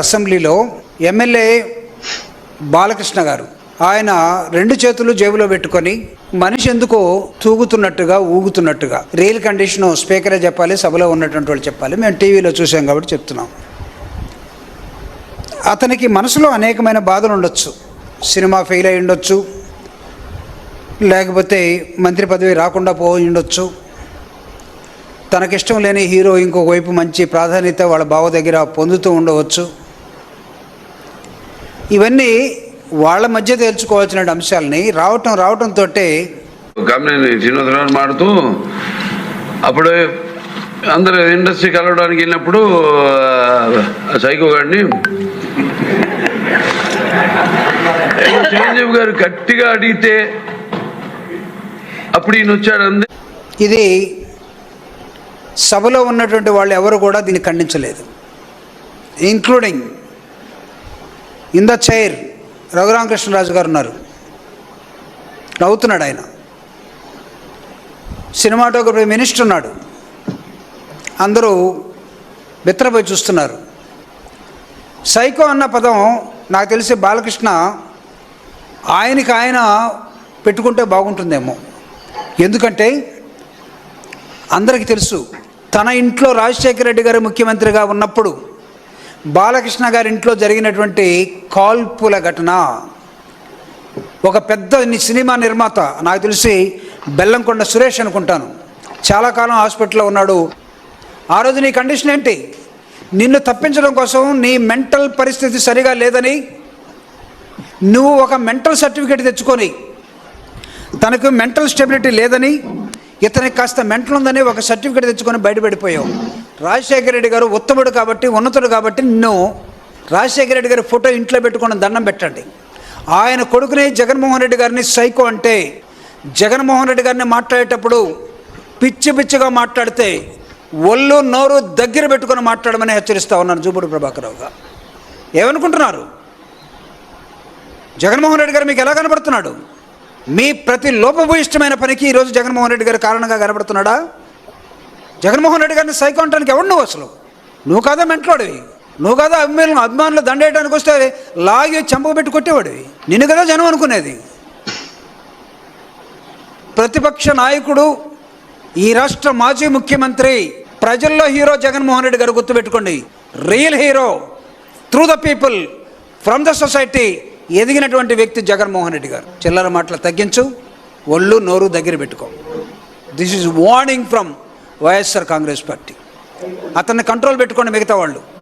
అసెంబ్లీలో ఎమ్మెల్యే బాలకృష్ణ గారు. ఆయన రెండు చేతులు జేబులో పెట్టుకొని మనిషి ఎందుకో తూగుతున్నట్టుగా ఊగుతున్నట్టుగా రియల్ కండిషన్ స్పీకరే చెప్పాలి సభలో ఉన్నటువంటి వాళ్ళు చెప్పాలి మేము టీవీలో చూసాం కాబట్టి చెప్తున్నాం. అతనికి మనసులో అనేకమైన బాధలు ఉండొచ్చు. సినిమా ఫెయిల్ అయి ఉండొచ్చు. లేకపోతే మంత్రి పదవి రాకుండా పోయి ఉండొచ్చు. తనకిష్టం లేని హీరో ఇంకొక వైపు మంచి ప్రాధాన్యత వాళ్ళ బావ దగ్గర పొందుతూ ఉండవచ్చు. ఇవన్నీ వాళ్ళ మధ్య తేల్చుకోవాల్సిన అంశాలని రావటం రావటంతో గమని శ్రీనివాసరావు మాడుతూ అప్పుడు అందరూ ఇండస్ట్రీ కలవడానికి వెళ్ళినప్పుడు సైకో గారిని చిరంజీవి గారు గట్టిగా అడిగితే అప్పుడు ఈయన వచ్చాడు అంది. ఇది సభలో ఉన్నటువంటి వాళ్ళు ఎవరు కూడా దీన్ని ఖండించలేదు including in the chair Raghuramakrishnaraju గారు ఉన్నారు. నవ్వుతున్నాడు ఆయన. సినిమాటోగ్రఫీ మినిస్టర్ ఉన్నాడు. అందరూ బిత్రపోయి చూస్తున్నారు. సైకో అన్న పదం నాకు తెలిసి బాలకృష్ణ ఆయనకి ఆయన పెట్టుకుంటే బాగుంటుందేమో. ఎందుకంటే అందరికీ తెలుసు తన ఇంట్లో రాజశేఖర రెడ్డి గారు ముఖ్యమంత్రిగా ఉన్నప్పుడు బాలకృష్ణ గారి ఇంట్లో జరిగినటువంటి కాల్పుల ఘటన. ఒక పెద్ద సినిమా నిర్మాత నాకు తెలిసి బెల్లంకొండ సురేష్ అనుకుంటాను. చాలా కాలం హాస్పిటల్లో ఉన్నాడు. ఆ రోజు నీ కండిషన్ ఏంటి? నిన్ను తప్పించడం కోసం నీ మెంటల్ పరిస్థితి సరిగా లేదని నువ్వు ఒక మెంటల్ సర్టిఫికేట్ తెచ్చుకొని తనకు మెంటల్ స్టెబిలిటీ లేదని ఇతనికి కాస్త మెంటల్ ఉందని ఒక సర్టిఫికేట్ తెచ్చుకొని బయటపడిపోయావు. రాజశేఖర రెడ్డి గారు ఉత్తముడు కాబట్టి ఉన్నతుడు కాబట్టి నిన్ను రాజశేఖర రెడ్డి గారి ఫోటో ఇంట్లో పెట్టుకొని దండం పెట్టండి. ఆయన కొడుకుని జగన్మోహన్ రెడ్డి గారిని సైకో అంటే జగన్మోహన్ రెడ్డి గారిని మాట్లాడేటప్పుడు పిచ్చి పిచ్చిగా మాట్లాడితే ఒళ్ళు నోరు దగ్గర పెట్టుకొని మాట్లాడమని హెచ్చరిస్తా ఉన్నాను జూపూడి ప్రభాకరరావు గారు. ఏమనుకుంటున్నారు? జగన్మోహన్ రెడ్డి గారు మీకు ఎలా కనబడుతున్నాడు? మీ ప్రతి లోపభూయిష్టమైన పనికి ఈరోజు జగన్మోహన్ రెడ్డి గారు కారణంగా కనబడుతున్నాడా? జగన్మోహన్ రెడ్డి గారిని సైకో అంటానికి ఎవడు నువ్వు అసలు? నువ్వు కాదా మెంటలోడివి. నువ్వు కదా అభిమానులు అభిమానులు దండేయడానికి వస్తే లాగి చెంపకు పెట్టి కొట్టేవాడివి. నిన్ను కదా జనం అనుకునేది. ప్రతిపక్ష నాయకుడు ఈ రాష్ట్ర మాజీ ముఖ్యమంత్రి ప్రజల్లో హీరో జగన్మోహన్ రెడ్డి గారు గుర్తుపెట్టుకోండి. Real hero through the people from the society ఎదిగినటువంటి వ్యక్తి జగన్మోహన్ రెడ్డి గారు. చిల్లర మాటలు తగ్గించు ఒళ్ళు నోరు దగ్గర పెట్టుకో. This is warning from YSR Congress party. అతన్ని కంట్రోల్ పెట్టుకోండి మిగతా వాళ్ళు.